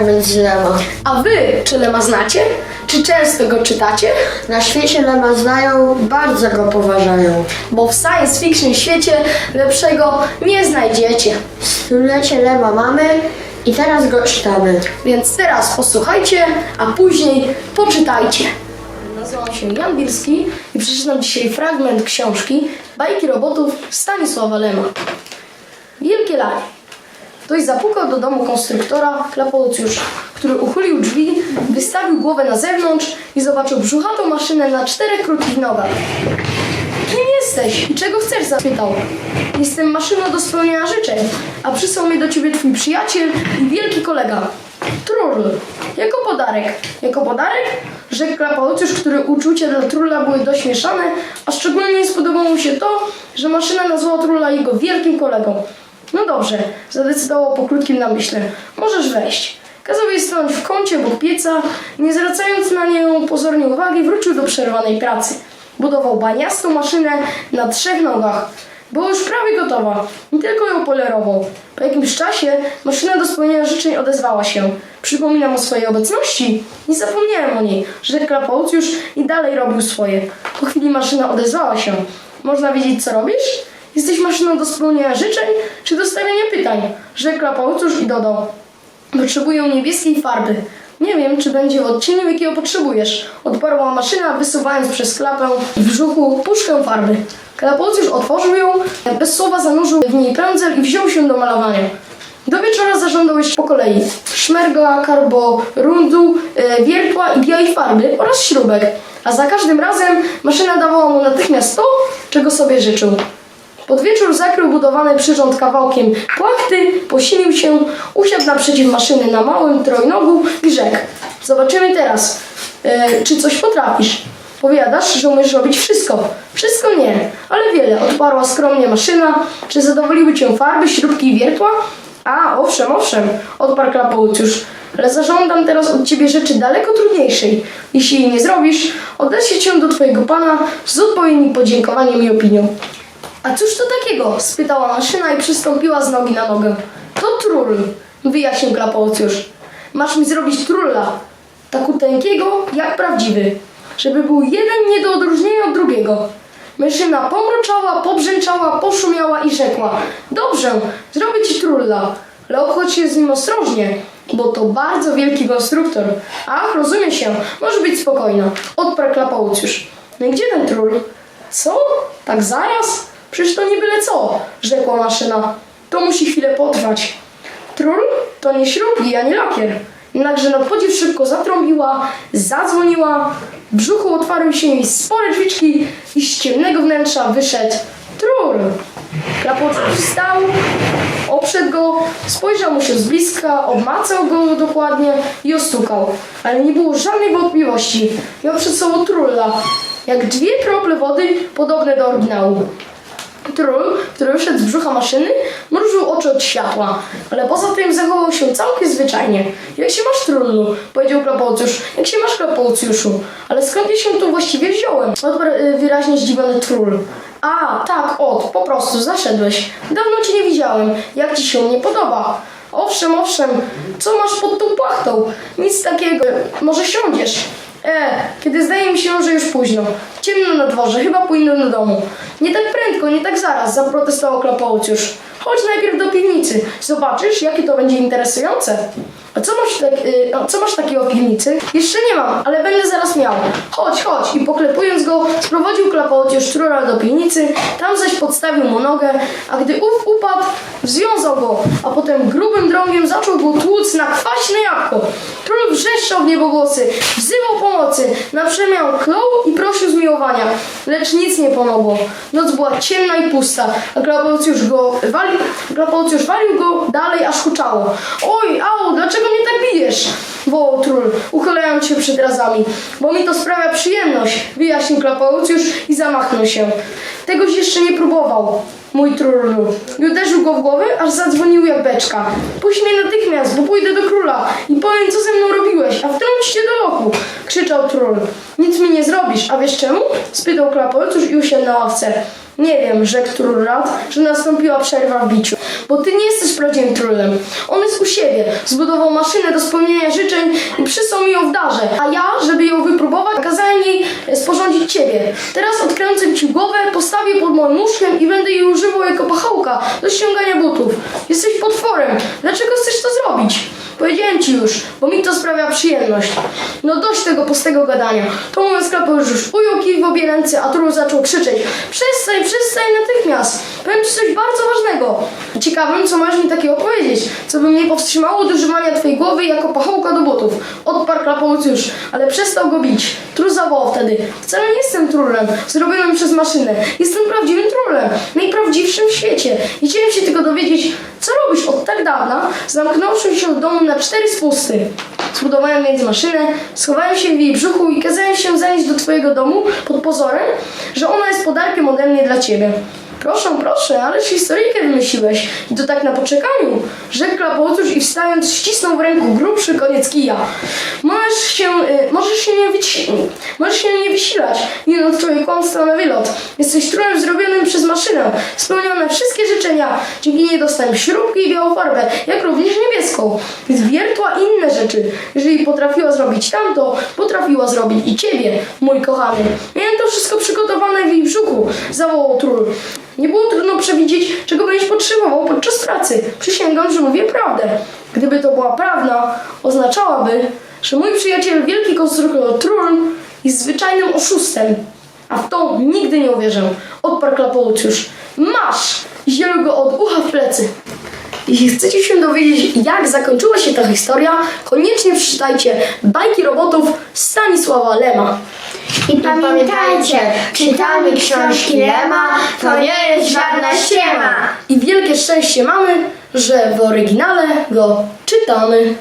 Lema. A wy, czy Lema znacie? Czy często go czytacie? Na świecie Lema znają, bardzo go poważają. Bo w science fiction świecie lepszego nie znajdziecie. Stulecie Lema mamy i teraz go czytamy. Więc teraz posłuchajcie, a później poczytajcie. Nazywam się Jan Bielski i przeczytam dzisiaj fragment książki Bajki robotów Stanisława Lema. Wielkie lanie. Ktoś zapukał do domu konstruktora Klapolucjusza, który uchylił drzwi, wystawił głowę na zewnątrz i zobaczył brzuchatą maszynę na czterech krótkich nogach. Kim jesteś i czego chcesz? zapytał. Jestem maszyną do spełniania życzeń, a przysłał mnie do ciebie twój przyjaciel i wielki kolega. Trull. Jako podarek. Jako podarek? Rzekł Klapauciusz, który uczucia dla Trulla były dość mieszane, a szczególnie nie spodobało mu się to, że maszyna nazwała Trulla jego wielkim kolegą. No dobrze, zadecydował po krótkim namyśle. Możesz wejść. Kazał jej stanąć w kącie obok pieca, nie zwracając na nią pozornie uwagi, wrócił do przerwanej pracy. Budował baniastą maszynę na trzech nogach. Była już prawie gotowa i tylko ją polerował. Po jakimś czasie maszyna do spełnienia życzeń odezwała się. Przypominam o swojej obecności. Nie zapomniałem o niej, że Klapaucjusz i dalej robił swoje. Po chwili maszyna odezwała się. Można wiedzieć, co robisz? Jesteś maszyną do spełnienia życzeń czy do stawiania pytań? Rzekł Klapaucjusz i dodał. Potrzebuję niebieskiej farby. Nie wiem, czy będzie w odcieniu, jakiego potrzebujesz. Odparła maszyna, wysuwając przez klapę w brzuchu puszkę farby. Klapolc otworzył ją, bez słowa zanurzył w niej pędzel i wziął się do malowania. Do wieczora zażądał jeszcze po kolei szmerga, karbo, rundu, e, wiertła i białej farby oraz śrubek. A za każdym razem maszyna dawała mu natychmiast to, czego sobie życzył. Pod wieczór zakrył budowany przyrząd kawałkiem płachty, posilił się, usiadł naprzeciw maszyny na małym trojnogu i rzekł Zobaczymy teraz, e, czy coś potrafisz. Powiadasz, że umiesz robić wszystko. Wszystko nie, ale wiele, odparła skromnie maszyna. Czy zadowoliły cię farby, śrubki i wiertła? A, owszem, owszem, odparł Klapouciusz. Ale zażądam teraz od ciebie rzeczy daleko trudniejszej. Jeśli jej nie zrobisz, odeślę cię do twojego pana z odpowiednim podziękowaniem i opinią. A cóż to takiego? spytała maszyna i przystąpiła z nogi na nogę. To trull, wyjaśnił Klapouciusz. Masz mi zrobić trulla, takuteńkiego jak prawdziwy, żeby był jeden nie do odróżnienia od drugiego. Maszyna pomruczała, pobrzęczała, poszumiała i rzekła Dobrze, zrobię ci trulla, ale obchodź się z nim ostrożnie, bo to bardzo wielki konstruktor. Ach, rozumie się, może być spokojna. Odparł Klapouciusz. No i gdzie ten trull? Co? Tak zaraz? Przecież to nie byle co, rzekła maszyna. To musi chwilę potrwać. Trull to nie śrubi ani lakier. Jednakże na podziw szybko zatrąbiła, zadzwoniła, w brzuchu otwarły się jej spore drzwiczki i z ciemnego wnętrza wyszedł Trull. Klapocz wstał, obszedł go, spojrzał mu się z bliska, obmacał go dokładnie i ostukał. Ale nie było żadnej wątpliwości. Miał przed sobą Trulla, jak dwie krople wody podobne do oryginału. Król, który wyszedł z brzucha maszyny, mrużył oczy od światła, ale poza tym zachował się całkiem zwyczajnie. Jak się masz, trullu? powiedział Klapoucjusz. Jak się masz, Klapoucjuszu? Ale skąd ja się tu właściwie wziąłem? Odparł y, wyraźnie zdziwiony król. A, tak, od, po prostu, zaszedłeś. Dawno cię nie widziałem. Jak ci się nie podoba? Owszem, owszem, co masz pod tą płachtą? Nic takiego, może siądziesz. E, kiedy zdaje mi się, że już późno. Ciemno na dworze, chyba pójdę do domu. Nie tak prędko, nie tak zaraz, zaprotestował Klapouciusz. Chodź najpierw do piwnicy. Zobaczysz, jakie to będzie interesujące. A co masz, tak, y, a co masz takiego w piwnicy? Jeszcze nie mam, ale będę zaraz miał. Chodź, chodź. I poklepując go, sprowadził Klapouciusz Trura do piwnicy, tam zaś podstawił mu nogę, a gdy ów upadł, związał go, a potem grubym drągiem zaczął go tłuc na kwaśne jabłko. Król wrzeszczał w niebogłosy, wzywał pomocy, na przemian klął i prosił zmiłowania, lecz nic nie pomogło. Noc była ciemna i pusta, a Klapoucjusz go walił, Klapoucjusz walił go dalej, aż huczało. Oj, au, dlaczego mnie tak bijesz? wołał król, uchylając się przed razami. Bo mi to sprawia przyjemność, wyjaśnił Klapoucjusz i zamachnął się. Tegoś jeszcze nie próbował. Mój trullu. I uderzył go w głowę, aż zadzwonił jak beczka. Puść mnie natychmiast, bo pójdę do króla i powiem, co ze mną robiłeś, a wtrąć lochu, król. Nic mi nie zrobisz, a wiesz czemu? spytał Klapoucjusz i usiadł na ławce. Nie wiem, rzekł Trul rad, że nastąpiła przerwa w biciu. Bo ty nie jesteś prawdziwym trulem. On jest u siebie. Zbudował maszynę do spełnienia życzeń i przysłał mi ją w darze. A ja, żeby ją wypróbować, kazałem jej sporządzić ciebie. Teraz odkręcę ci głowę, postawię pod moim łóżkiem i będę jej używał jako pachołka do ściągania butów. Jesteś potworem. Dlaczego chcesz to zrobić? Powiedziałem ci już, bo mi to sprawia przyjemność. No dość tego pustego gadania. To mówiąc Klapeusz już ujął kij w obie ręce, a Trul zaczął krzyczeć. Przestań, przestań natychmiast. Powiem ci coś bardzo ważnego. Ciekawym, co masz mi takiego powiedzieć, co by mnie powstrzymało od używania twojej głowy jako pachołka do butów. Odparł Klapeusz już, ale przestał go bić. Trul zawołał wtedy. Wcale nie jestem trulem, zrobionym przez maszynę. Jestem prawdziwym trulem, najprawdziwszym w świecie. I chciałem się tylko dowiedzieć, co robisz od tak dawna, zamknąwszy się w domu na cztery spusty. Zbudowałem więc maszynę, schowałem się w jej brzuchu i kazałem się zanieść do twojego domu pod pozorem, że ona jest podarkiem ode mnie dla ciebie. Proszę, proszę, ależ historyjkę wymyśliłeś. I to tak na poczekaniu. Rzekł I wstając ścisnął w ręku grubszy koniec kija. Możesz się, y, możesz się nie wyci- możesz się nie wysilać, nie no twoje kłamstwa na wylot. Jesteś trudem zrobionym przez maszynę. Spełnione wszystkie życzenia. Dzięki niej dostałem śrubki i białą farbę, jak również niebieską. Więc wiertła i inne rzeczy. Jeżeli potrafiła zrobić tamto, potrafiła zrobić i ciebie, mój kochany. Miałem to wszystko przygotowane w jej brzuchu, zawołał Trul. Nie było trudno przewidzieć, czego będziesz potrzebował podczas pracy. Przysięgam, że mówię prawdę. Gdyby to była prawda, oznaczałaby, że mój przyjaciel, wielki konstruktor Trul, jest zwyczajnym oszustem. A w to nigdy nie uwierzę. Odparł Klapouciusz. Masz! I zielił go od ucha w plecy. Jeśli chcecie się dowiedzieć, jak zakończyła się ta historia, koniecznie przeczytajcie Bajki Robotów Stanisława Lema. I pamiętajcie, czytamy książki Lema, to nie jest żadna ściema. I wielkie szczęście mamy, że w oryginale go czytamy.